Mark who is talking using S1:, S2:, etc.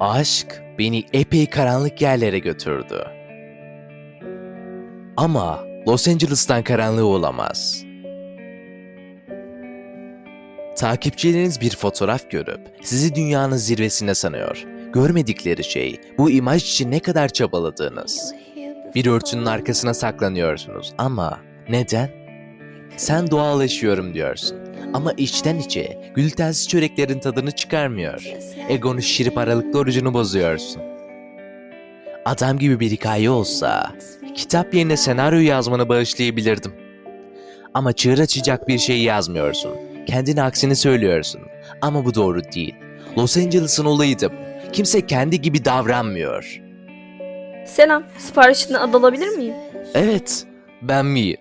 S1: Aşk beni epey karanlık yerlere götürdü. Ama Los Angeles'tan karanlığı olamaz. Takipçileriniz bir fotoğraf görüp sizi dünyanın zirvesine sanıyor. Görmedikleri şey bu imaj için ne kadar çabaladığınız. Bir örtünün arkasına saklanıyorsunuz ama neden? Sen doğal yaşıyorum diyorsun ama içten içe glutensiz çöreklerin tadını çıkarmıyor. Egonu şişirip aralıklı orucunu bozuyorsun. Adam gibi bir hikaye olsa kitap yerine senaryo yazmanı bağışlayabilirdim. Ama çığır açacak bir şey yazmıyorsun. Kendine aksini söylüyorsun. Ama bu doğru değil. Los Angeles'ın olayıydı. Kimse kendi gibi davranmıyor.
S2: Selam, siparişini adı alabilir miyim?
S1: Evet, ben Mi.